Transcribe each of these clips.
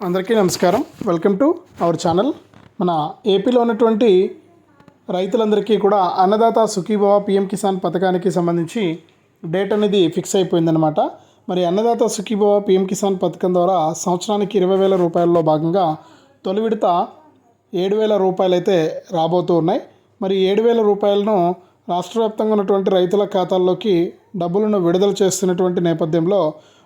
అందరికీ నమస్కారం. Welcome to our channel మన ఏపీలో ఉన్నటువంటి రైతులందరికీ కూడా అన్నదాత సుఖీభవ పిఎం కిసాన్ పథకానికి సంబంధించి డేట్ అనేది ఫిక్స్ అయిపోయిందనమాట మరి అన్నదాత సుఖీభవ పిఎం కిసాన్ పథకం ద్వారా సంవత్సరానికి ఇరవై వేల రూపాయల్లో భాగంగా తొలి విడత ఏడు వేల రూపాయలు అయితే రాబోతూ ఉన్నాయి. మరి ఏడు వేల రూపాయలను రాష్ట్ర వ్యాప్తంగా ఉన్నటువంటి రైతుల ఖాతాల్లోకి డబ్బులను విడుదల చేస్తున్నటువంటి నేపథ్యంలో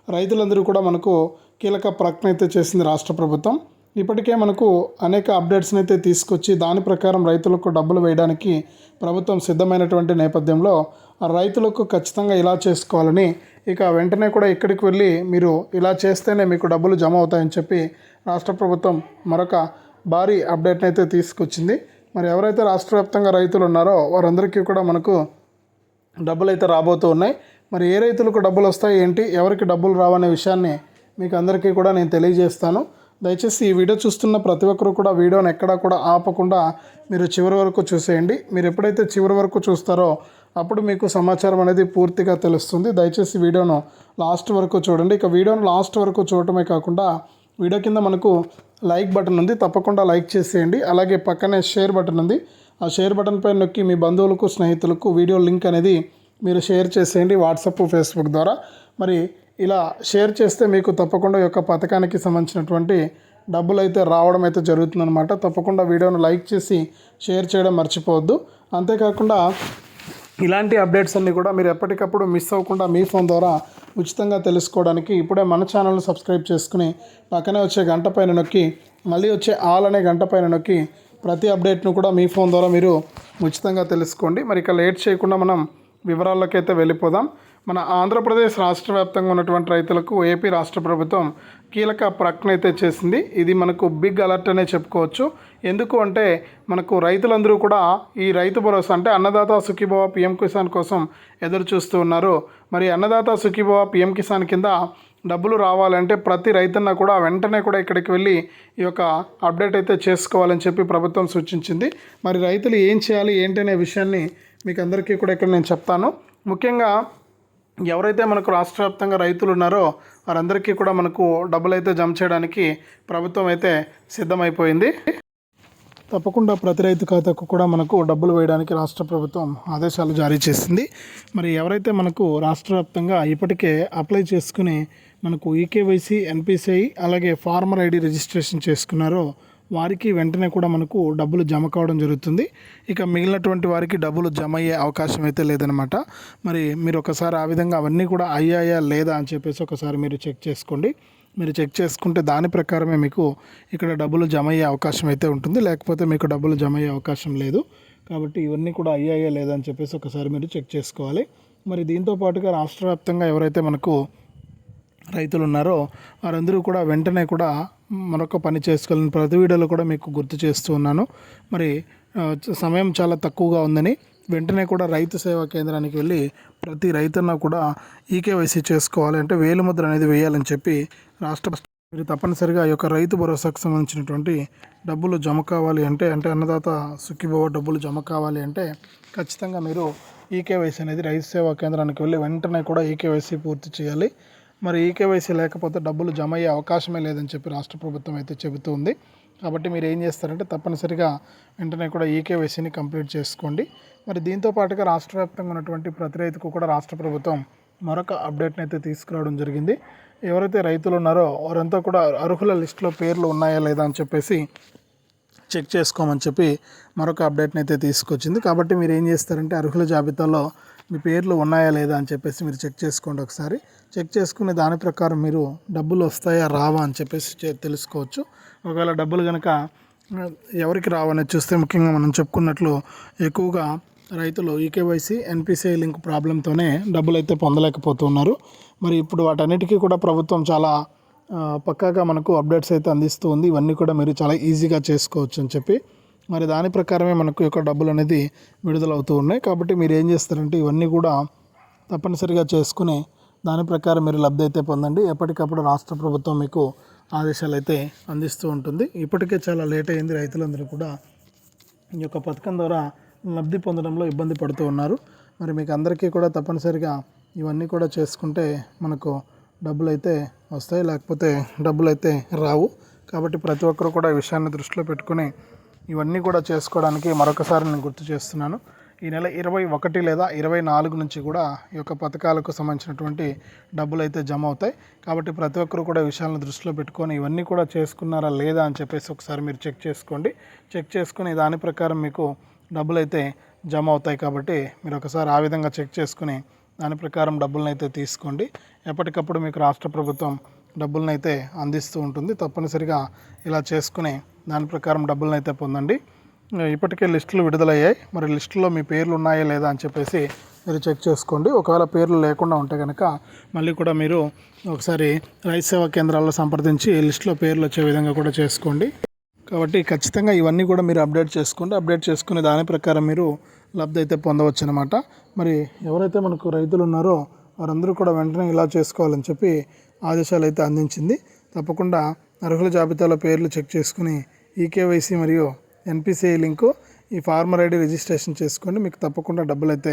రైతులందరూ కూడా మనకు కీలక ప్రకటన అయితే చేసింది రాష్ట్ర ప్రభుత్వం. ఇప్పటికే మనకు అనేక అప్డేట్స్ని అయితే తీసుకొచ్చి దాని ప్రకారం రైతులకు డబ్బులు వేయడానికి ప్రభుత్వం సిద్ధమైనటువంటి నేపథ్యంలో ఆ రైతులకు ఖచ్చితంగా ఇలా చేసుకోవాలని ఇక వెంటనే కూడా ఇక్కడికి వెళ్ళి మీరు ఇలా చేస్తేనే మీకు డబ్బులు జమ అవుతాయని చెప్పి రాష్ట్ర ప్రభుత్వం మరొక భారీ అప్డేట్ని అయితే తీసుకొచ్చింది. మరి ఎవరైతే రాష్ట్ర వ్యాప్తంగా రైతులు ఉన్నారో వారందరికీ కూడా మనకు డబ్బులు అయితే రాబోతూ ఉన్నాయి. మరి ఏ రైతులకు డబ్బులు వస్తాయి ఏంటి ఎవరికి డబ్బులు రావనే విషయాన్ని మీకు అందరికీ కూడా నేను తెలియజేస్తాను. దయచేసి ఈ వీడియో చూస్తున్న ప్రతి ఒక్కరు కూడా వీడియోని ఎక్కడా కూడా ఆపకుండా మీరు చివరి వరకు చూసేయండి. మీరు ఎప్పుడైతే చివరి వరకు చూస్తారో అప్పుడు మీకు సమాచారం అనేది పూర్తిగా తెలుస్తుంది. దయచేసి వీడియోను లాస్ట్ వరకు చూడండి. ఇక వీడియోను లాస్ట్ వరకు చూడటమే కాకుండా వీడియో కింద మనకు లైక్ బటన్ ఉంది. తప్పకుండా లైక్ చేసేయండి. అలాగే పక్కనే షేర్ బటన్ ఉంది. ఆ షేర్ బటన్ పైన నొక్కి మీ బంధువులకు స్నేహితులకు వీడియో లింక్ అనేది మీరు షేర్ చేసేయండి వాట్సాప్ ఫేస్బుక్ ద్వారా. మరి ఇలా షేర్ చేస్తే మీకు తప్పకుండా యొక్క పథకానికి సంబంధించినటువంటి డబ్బులు అయితే రావడం అయితే జరుగుతుందన్నమాట. తప్పకుండా వీడియోను లైక్ చేసి షేర్ చేయడం మర్చిపోవద్దు. అంతేకాకుండా ఇలాంటి అప్డేట్స్ అన్నీ కూడా మీరు ఎప్పటికప్పుడు మిస్ అవ్వకుండా మీ ఫోన్ ద్వారా ఉచితంగా తెలుసుకోవడానికి ఇప్పుడే మన ఛానల్ని సబ్స్క్రైబ్ చేసుకుని పక్కనే వచ్చే గంట పైన నొక్కి మళ్ళీ వచ్చే ఆల్ అనే గంట పైన నొక్కి ప్రతి అప్డేట్ను కూడా మీ ఫోన్ ద్వారా మీరు ఉచితంగా తెలుసుకోండి. మరి ఇక లేట్ చేయకుండా మనం వివరాల్లోకి అయితే వెళ్ళిపోదాం. మన ఆంధ్రప్రదేశ్ రాష్ట్ర వ్యాప్తంగా ఉన్నటువంటి రైతులకు ఏపీ రాష్ట్ర ప్రభుత్వం కీలక ప్రకటన అయితే చేసింది. ఇది మనకు బిగ్ అలర్ట్ అనే చెప్పుకోవచ్చు. ఎందుకు అంటే మనకు రైతులందరూ కూడా ఈ రైతు భరోసా అంటే అన్నదాత సుఖీభవ పిఎం కిసాన్ కోసం ఎదురు చూస్తూ ఉన్నారు. మరి అన్నదాత సుఖీభవ పిఎం కిసాన్ కింద డబ్బులు రావాలంటే ప్రతి రైతన్న కూడా వెంటనే కూడా ఇక్కడికి వెళ్ళి ఈ యొక్క అప్డేట్ అయితే చేసుకోవాలని చెప్పి ప్రభుత్వం సూచించింది. మరి రైతులు ఏం చేయాలి ఏంటనే విషయాన్ని మీకు అందరికీ కూడా ఇక్కడ నేను చెప్తాను. ముఖ్యంగా ఎవరైతే మనకు రాష్ట్ర వ్యాప్తంగా రైతులు ఉన్నారో వారందరికీ కూడా మనకు డబ్బులు అయితే జమ చేయడానికి ప్రభుత్వం అయితే సిద్ధమైపోయింది. తప్పకుండా ప్రతి రైతు ఖాతాకు కూడా మనకు డబ్బులు వేయడానికి రాష్ట్ర ప్రభుత్వం ఆదేశాలు జారీ చేసింది. మరి ఎవరైతే మనకు రాష్ట్ర వ్యాప్తంగా ఇప్పటికే అప్లై చేసుకుని మనకు ఈకేవైసీ ఎన్పిసిఐ అలాగే ఫార్మర్ ఐడి రిజిస్ట్రేషన్ చేసుకున్నారో వారికి వెంటనే కూడా మనకు డబ్బులు జమ కావడం జరుగుతుంది. ఇక మిగిలినటువంటి వారికి డబ్బులు జమ అయ్యే అవకాశం అయితే లేదనమాట మరి మీరు ఒకసారి ఆ విధంగా అవన్నీ కూడా అయ్యాయా లేదా అని చెప్పేసి ఒకసారి మీరు చెక్ చేసుకోండి. మీరు చెక్ చేసుకుంటే దాని ప్రకారమే మీకు ఇక్కడ డబ్బులు జమ అయ్యే అవకాశం అయితే ఉంటుంది. లేకపోతే మీకు డబ్బులు జమ అయ్యే అవకాశం లేదు. కాబట్టి ఇవన్నీ కూడా అయ్యాయా లేదా అని చెప్పేసి ఒకసారి మీరు చెక్ చేసుకోవాలి. మరి దీంతో పాటుగా రాష్ట్ర వ్యాప్తంగా ఎవరైతే మనకు రైతులు ఉన్నారో వారందరూ కూడా వెంటనే కూడా మరొక పని చేసుకోవాలని ప్రతి వీడియోలో కూడా మీకు గుర్తు చేస్తూ ఉన్నాను. మరి సమయం చాలా తక్కువగా ఉందని వెంటనే కూడా రైతు సేవా కేంద్రానికి వెళ్ళి ప్రతి రైతన్న కూడా ఈకేవైసీ చేసుకోవాలి అంటే వేలుముద్ర అనేది వేయాలని చెప్పి రాష్ట్ర మీరు తప్పనిసరిగా ఈ యొక్క రైతు భరోసాకు సంబంధించినటువంటి డబ్బులు జమ కావాలి అంటే అంటే అన్నదాత సుఖీభవ డబ్బులు జమ కావాలి అంటే ఖచ్చితంగా మీరు ఈకేవైసీ అనేది రైతు సేవా కేంద్రానికి వెళ్ళి వెంటనే కూడా ఈకేవైసీ పూర్తి చేయాలి. మరి ఈకేవైసీ లేకపోతే డబ్బులు జమ అయ్యే అవకాశమే లేదని చెప్పి రాష్ట్ర ప్రభుత్వం అయితే చెబుతుంది కాబట్టి మీరు ఏం చేస్తారంటే తప్పనిసరిగా వెంటనే కూడా ఈకేవైసీని కంప్లీట్ చేసుకోండి. మరి దీంతో పాటుగా రాష్ట్ర వ్యాప్తంగా ఉన్నటువంటి ప్రతి రైతుకు కూడా రాష్ట్ర ప్రభుత్వం మరొక అప్డేట్ని అయితే తీసుకురావడం జరిగింది. ఎవరైతే రైతులు ఉన్నారో వారంతా కూడా అర్హుల లిస్టులో పేర్లు ఉన్నాయా లేదా అని చెప్పేసి చెక్ చేసుకోమని చెప్పి మరొక అప్డేట్ని అయితే తీసుకొచ్చింది. కాబట్టి మీరు ఏం చేస్తారంటే అర్హుల జాబితాలో మీ పేర్లు ఉన్నాయా లేదా అని చెప్పేసి మీరు చెక్ చేసుకోండి ఒకసారి. చెక్ చేసుకునే దాని ప్రకారం మీరు డబ్బులు వస్తాయా రావా అని చెప్పేసి చే- తెలుసుకోవచ్చు. ఒకవేళ డబ్బులు కనుక ఎవరికి రావని చూస్తే ముఖ్యంగా మనం చెప్పుకున్నట్లు ఎక్కువగా రైతులు ఈకేవైసీ ఎన్పిసిఐ లింక్ ప్రాబ్లంతోనే డబ్బులు అయితే పొందలేకపోతున్నారు. మరి ఇప్పుడు వాటన్నిటికీ కూడా ప్రభుత్వం చాలా పక్కాగా మనకు అప్డేట్స్ అయితే అందిస్తూ ఉంది ఇవన్నీ కూడా మీరు చాలా ఈజీగా చేసుకోవచ్చు అని చెప్పి. మరి దాని ప్రకారమే మనకు యొక్క డబ్బులు అనేది విడుదలవుతూ ఉన్నాయి. కాబట్టి మీరు ఏం చేస్తారంటే ఇవన్నీ కూడా తప్పనిసరిగా చేసుకుని దాని ప్రకారం మీరు లబ్ధి అయితే పొందండి. ఎప్పటికప్పుడు రాష్ట్ర ప్రభుత్వం మీకు ఆదేశాలు అయితే అందిస్తూ ఉంటుంది. ఇప్పటికే చాలా లేట్ అయింది. రైతులందరూ కూడా ఈ యొక్క పథకం ద్వారా లబ్ధి పొందడంలో ఇబ్బంది పడుతూ ఉన్నారు. మరి మీకు అందరికీ కూడా తప్పనిసరిగా ఇవన్నీ కూడా చేసుకుంటే మనకు డబ్బులు అయితే వస్తాయి లేకపోతే డబ్బులు అయితే రావు. కాబట్టి ప్రతి ఒక్కరు కూడా ఈ విషయాన్ని దృష్టిలో పెట్టుకుని ఇవన్నీ కూడా చేసుకోవడానికి మరొకసారి నేను గుర్తు చేస్తున్నాను. ఈ నెల ఇరవై ఒకటి లేదా ఇరవై నాలుగు నుంచి కూడా ఈ యొక్క పథకాలకు సంబంధించినటువంటి డబ్బులు అయితే జమ అవుతాయి. కాబట్టి ప్రతి ఒక్కరు కూడా విషయాలను దృష్టిలో పెట్టుకొని ఇవన్నీ కూడా చేసుకున్నారా లేదా అని చెప్పేసి ఒకసారి మీరు చెక్ చేసుకోండి. చెక్ చేసుకుని దాని ప్రకారం మీకు డబ్బులు అయితే జమ అవుతాయి కాబట్టి మీరు ఒకసారి ఆ విధంగా చెక్ చేసుకుని దాని ప్రకారం డబ్బులను అయితే తీసుకోండి. ఎప్పటికప్పుడు మీకు రాష్ట్ర ప్రభుత్వం డబ్బులనైతే అందిస్తూ ఉంటుంది. తప్పనిసరిగా ఇలా చేసుకుని దాని ప్రకారం డబ్బులను అయితే పొందండి ఇప్పటికే లిస్టులు విడుదలయ్యాయి. మరి లిస్టులో మీ పేర్లు ఉన్నాయా లేదా అని చెప్పేసి మీరు చెక్ చేసుకోండి. ఒకవేళ పేర్లు లేకుండా ఉంటే కనుక మళ్ళీ కూడా మీరు ఒకసారి రైతు సేవా కేంద్రాల్లో సంప్రదించి లిస్టులో పేర్లు వచ్చే విధంగా కూడా చేసుకోండి. కాబట్టి ఖచ్చితంగా ఇవన్నీ కూడా మీరు అప్డేట్ చేసుకోండి. అప్డేట్ చేసుకుని దాని ప్రకారం మీరు లబ్ధి అయితే పొందవచ్చు అనమాట మరి ఎవరైతే మనకు రైతులు ఉన్నారో వారందరూ కూడా వెంటనే ఇలా చేసుకోవాలని చెప్పి ఆదేశాలు అయితే అందించింది. తప్పకుండా అర్హుల జాబితాలో పేర్లు చెక్ చేసుకుని ఈకేవైసీ మరియు ఎన్పిసిఐ లింకు ఈ ఫార్మర్ ఐడి రిజిస్ట్రేషన్ చేసుకోండి. మీకు తప్పకుండా డబ్బులు అయితే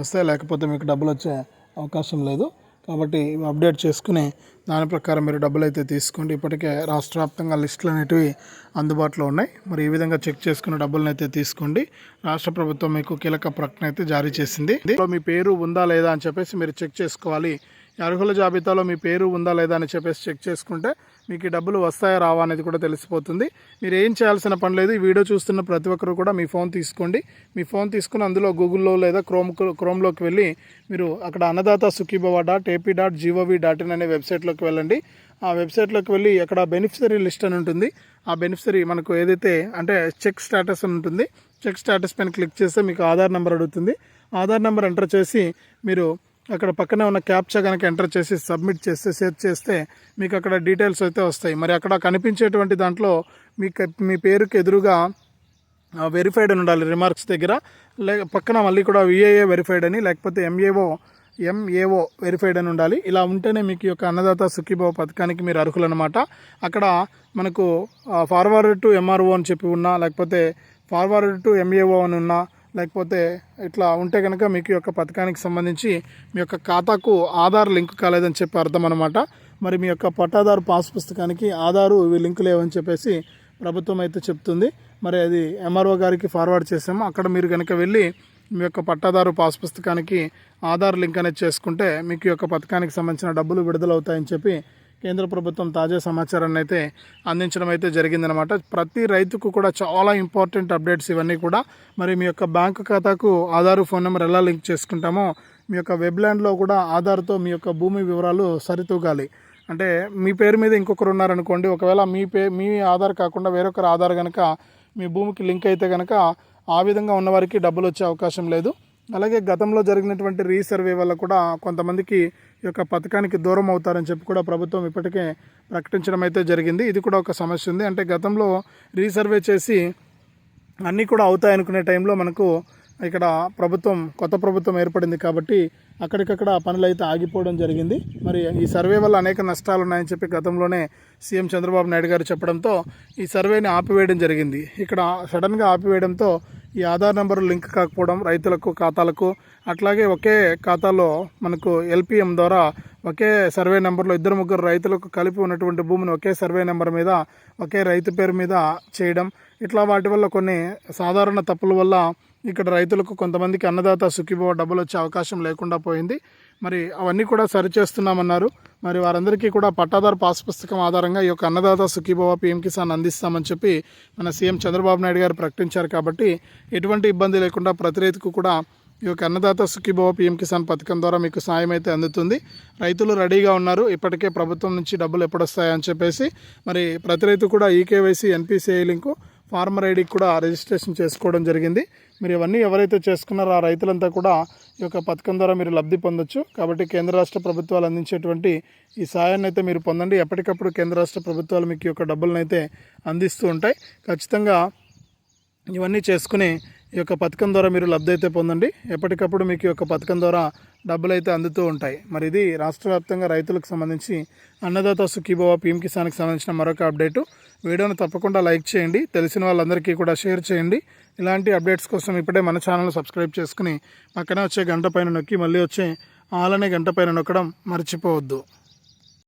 వస్తాయి. లేకపోతే మీకు డబ్బులు వచ్చే అవకాశం లేదు. కాబట్టి అప్డేట్ చేసుకుని దాని ప్రకారం మీరు డబ్బులు అయితే తీసుకోండి. ఇప్పటికే రాష్ట్ర వ్యాప్తంగా లిస్టులు అనేటివి అందుబాటులో ఉన్నాయి. మరి ఈ విధంగా చెక్ చేసుకున్న డబ్బులను అయితే తీసుకోండి. రాష్ట్ర ప్రభుత్వం మీకు కీలక ప్రకటన అయితే జారీ చేసింది. మీ పేరు ఉందా లేదా అని చెప్పేసి మీరు చెక్ చేసుకోవాలి. అర్హుల జాబితాలో మీ పేరు ఉందా లేదా అని చెప్పేసి చెక్ చేసుకుంటే మీకు ఈ డబ్బులు వస్తాయా రావా అనేది కూడా తెలిసిపోతుంది. మీరు ఏం చేయాల్సిన పని లేదు. ఈ వీడియో చూస్తున్న ప్రతి ఒక్కరు కూడా మీ ఫోన్ తీసుకోండి. మీ ఫోన్ తీసుకుని అందులో గూగుల్లో లేదా క్రోమ్ క్రోమ్లోకి వెళ్ళి మీరు అక్కడ Annadata Sukhibhava dot AP dot gov dot in అనే వెబ్సైట్లోకి వెళ్ళండి. ఆ వెబ్సైట్లోకి వెళ్ళి అక్కడ బెనిఫిషరీ లిస్ట్ అని ఉంటుంది. ఆ బెనిఫిషరీ మనకు ఏదైతే అంటే చెక్ స్టేటస్ అని ఉంటుంది. చెక్ స్టేటస్ పైన క్లిక్ చేస్తే మీకు ఆధార్ నెంబర్ అడుగుతుంది. ఆధార్ నెంబర్ ఎంటర్ చేసి మీరు అక్కడ పక్కనే ఉన్న క్యాప్చా కనుక ఎంటర్ చేసి సబ్మిట్ చేస్తే సెర్చ్ చేస్తే మీకు అక్కడ డీటెయిల్స్ అయితే వస్తాయి. మరి అక్కడ కనిపించేటువంటి దాంట్లో మీకు మీ పేరుకి ఎదురుగా వెరిఫైడ్ అని ఉండాలి రిమార్క్స్ దగ్గర. లే పక్కన మళ్ళీ కూడా విఏఏ వెరిఫైడ్ అని లేకపోతే ఎంఏఓ ఎంఏఓ వెరిఫైడ్ అని ఉండాలి. ఇలా ఉంటేనే మీకు ఈ యొక్క అన్నదాత సుఖీభావ పథకానికి మీరు అర్హులన్నమాట. అక్కడ మనకు ఫార్వర్డ్ టు ఎంఆర్ఓ అని చెప్పి ఉన్నా లేకపోతే ఫార్వర్డ్ టు ఎంఏఓ అని ఉన్నా లేకపోతే ఇట్లా ఉంటే కనుక మీకు యొక్క పథకానికి సంబంధించి మీ యొక్క ఖాతాకు ఆధార్ లింక్ కాలేదని చెప్పి అర్థం అనమాట మరి మీ యొక్క పట్టాదారు పాస్ పుస్తకానికి ఆధారు ఇవి లింక్ లేవని చెప్పేసి ప్రభుత్వం అయితే చెప్తుంది. మరి అది ఎంఆర్ఓ గారికి ఫార్వర్డ్ చేసాము అక్కడ మీరు కనుక వెళ్ళి మీ యొక్క పట్టాదారు పాస్ పుస్తకానికి ఆధార్ లింక్ అనేది చేసుకుంటే మీకు యొక్క పథకానికి సంబంధించిన డబ్బులు విడుదలవుతాయని చెప్పి కేంద్ర ప్రభుత్వం తాజా సమాచారాన్ని అయితే అందించడం అయితే జరిగిందనమాట ప్రతి రైతుకు కూడా చాలా ఇంపార్టెంట్ అప్డేట్స్ ఇవన్నీ కూడా మరి మీ యొక్క బ్యాంకు ఖాతాకు ఆధార్ ఫోన్ నెంబర్ ఎలా లింక్ చేసుకుంటామో మీ యొక్క వెబ్లాండ్లో కూడా ఆధార్తో మీ యొక్క భూమి వివరాలు సరితూగాలి. అంటే మీ పేరు మీద ఇంకొకరు ఉన్నారనుకోండి ఒకవేళ మీ పే మీ ఆధార్ కాకుండా వేరొకరు ఆధార్ కనుక మీ భూమికి లింక్ అయితే కనుక ఆ విధంగా ఉన్నవారికి డబ్బులు వచ్చే అవకాశం లేదు. అలాగే గతంలో జరిగినటువంటి రీసర్వే వల్ల కూడా కొంతమందికి ఈ యొక్క పథకానికి దూరం అవుతారని చెప్పి కూడా ప్రభుత్వం ఇప్పటికే ప్రకటించడం అయితే జరిగింది. ఇది కూడా ఒక సమస్య ఉంది. అంటే గతంలో రీసర్వే చేసి అన్నీ కూడా అవుతాయి అనుకునే టైంలో మనకు ఇక్కడ ప్రభుత్వం కొత్త ప్రభుత్వం ఏర్పడింది కాబట్టి అక్కడికక్కడ పనులు అయితే ఆగిపోవడం జరిగింది. మరి ఈ సర్వే వల్ల అనేక నష్టాలు ఉన్నాయని చెప్పి గతంలోనే సీఎం చంద్రబాబు నాయుడు గారు చెప్పడంతో ఈ సర్వేని ఆపివేయడం జరిగింది. ఇక్కడ సడన్గా ఆపివేయడంతో ఈ ఆధార్ నెంబర్ లింక్ కాకపోవడం రైతులకు ఖాతాలకు అట్లాగే ఒకే ఖాతాలో మనకు ఎల్పిఎం ద్వారా ఒకే సర్వే నెంబర్లో ఇద్దరు ముగ్గురు రైతులకు కలిపి ఉన్నటువంటి భూమిని ఒకే సర్వే నెంబర్ మీద ఒకే రైతు పేరు మీద చేయడం. ఇట్లా వాటి వల్ల కొన్ని సాధారణ తప్పుల వల్ల ఇక్కడ రైతులకు కొంతమందికి అన్నదాత సుఖీభవ డబ్బులు వచ్చే అవకాశం లేకుండా పోయింది. మరి అవన్నీ కూడా సరిచేస్తున్నామన్నారు మరి వారందరికీ కూడా పట్టాదారు పాస్ పుస్తకం ఆధారంగా ఈ యొక్క అన్నదాత సుఖీభవ పీఎం కిసాన్ అందిస్తామని చెప్పి మన సీఎం చంద్రబాబు నాయుడు గారు ప్రకటించారు కాబట్టి ఎటువంటి ఇబ్బంది లేకుండా ప్రతి రైతుకు కూడా ఈ యొక్క అన్నదాత సుఖీభవ పీఎం కిసాన్ పథకం ద్వారా మీకు సాయం అయితే అందుతుంది. రైతులు రెడీగా ఉన్నారు. ఇప్పటికే ప్రభుత్వం నుంచి డబ్బులు ఎప్పుడొస్తాయని చెప్పేసి మరి ప్రతి రైతు కూడా ఈకేవైసీ ఎన్పిసిఐ లింకు ఫార్మర్ ఐడికి కూడా రిజిస్ట్రేషన్ చేసుకోవడం జరిగింది. మీరు ఇవన్నీ ఎవరైతే చేసుకున్నారో ఆ రైతులంతా కూడా ఈ యొక్క పథకం ద్వారా మీరు లబ్ధి పొందొచ్చు. కాబట్టి కేంద్ర రాష్ట్ర ప్రభుత్వాలు అందించేటువంటి ఈ సాయాన్ని అయితే మీరు పొందండి. ఎప్పటికప్పుడు కేంద్ర రాష్ట్ర ప్రభుత్వాలు మీకు ఈ యొక్క డబ్బులను అయితే అందిస్తూ ఉంటాయి. ఖచ్చితంగా ఇవన్నీ చేసుకుని ఈ యొక్క పథకం ద్వారా మీరు లబ్ధి అయితే పొందండి. ఎప్పటికప్పుడు మీకు ఈ యొక్క పథకం ద్వారా డబ్బులు అయితే అందుతూ ఉంటాయి. మరి ఇది రాష్ట్ర వ్యాప్తంగా రైతులకు సంబంధించి అన్నదాత సుఖీభవ పీఎం కిసాన్కి సంబంధించిన మరొక అప్డేటు. వీడియోను తప్పకుండా లైక్ చేయండి. తెలిసిన వాళ్ళందరికీ కూడా షేర్ చేయండి. ఇలాంటి అప్డేట్స్ కోసం ఇప్పుడే మన ఛానల్ సబ్స్క్రైబ్ చేసుకుని పక్కనే వచ్చే గంట పైన నొక్కి మళ్ళీ వచ్చే ఆలనే గంట పైన నొక్కడం మర్చిపోవద్దు.